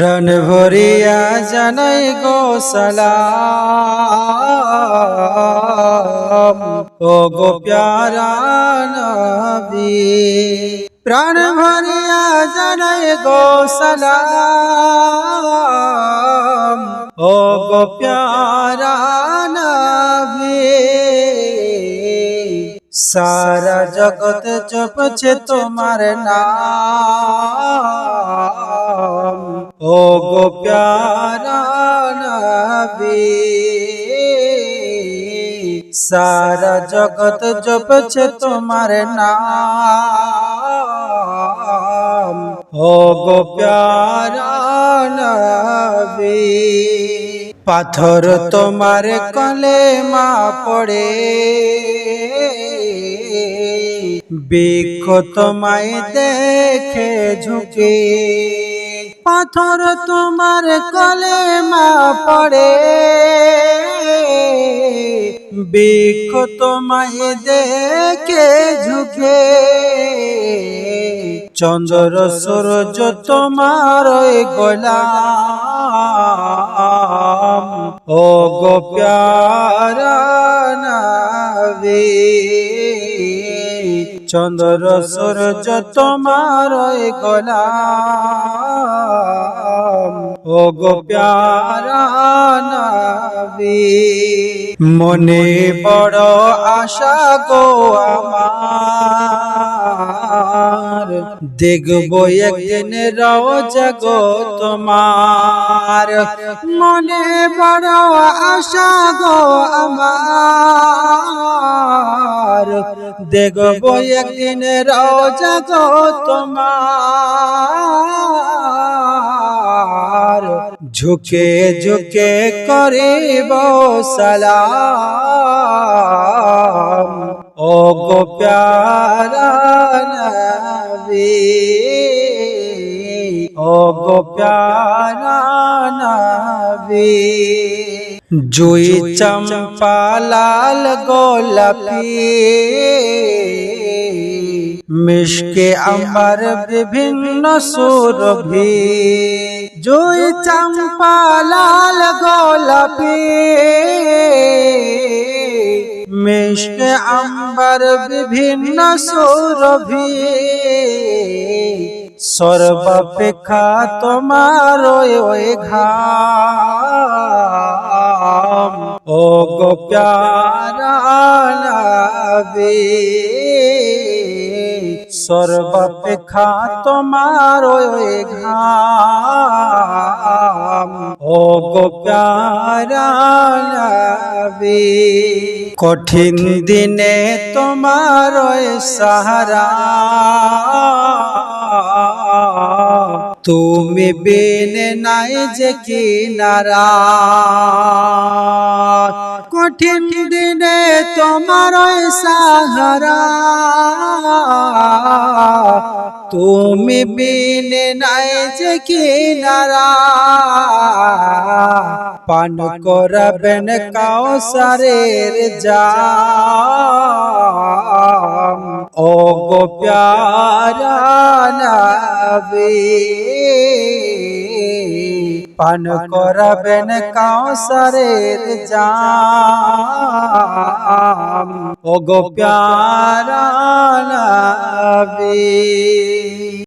প্রাণ ভরিয়া জানাই গো সালাম। ও গো প্যারা নবী, প্রাণ ভরিয়া জানাই গো সালাম। ও গো প্যারা নবী, সারা জগৎ চপছে তোমার নাম। ও গো প্যারা নবী, সারা জগৎ জপছে তোমার নাম। ও গো প্যারা নবী, পাথর তোমার কলে মা পড়ে। বৃক্ষ তোমায় দেখে ঝুঁকে। পাথর তোমার কলে মা পড়ে। বৃক্ষ তোমায় দেখে ঝুঁকে। চন্দ্র সূর্য তোমার গোলাম। ও গো প্যারা চন্দ্র সূর্য তোমার গোলাম। ও গো প্যারা নবী, মনে বড় আশা গো আমার। দেখব একদিন রওজা গো তোমার। মনে বড় আশা গো আমার। দেখব একদিন রওজা গো তোমার। ঝুঁকে ঝুঁকে করিব সালাম। ও গো প্যারা ও গো প্যারা নবী, জুই চম্পা লাল গোলাপি, মিশকে আমার বিভিন্ন সুরভি, জুই চম্পা লাল গোলাপি, মিশকে আম্বার বিভিন্ন সুরভি। সর্বাপেক্ষা তোমার ওই ঘাম। ও গো প্যারা নবী, সর্বাপেক্ষা তোমার ওই ঘাম। ও গো প্যারা কঠিন দিনে তোমার ওই সাহারা। তুমি বিনে নাই যে কিনারা। কঠিন দিনে তোমার সাহারা। তুমি বিনে নাই যে কিনারা। পান করাবেন কাউসারের জাম ও গো প্যারা নবী পান করবেন কাউসারের জাম। ও গো প্যারা নবী।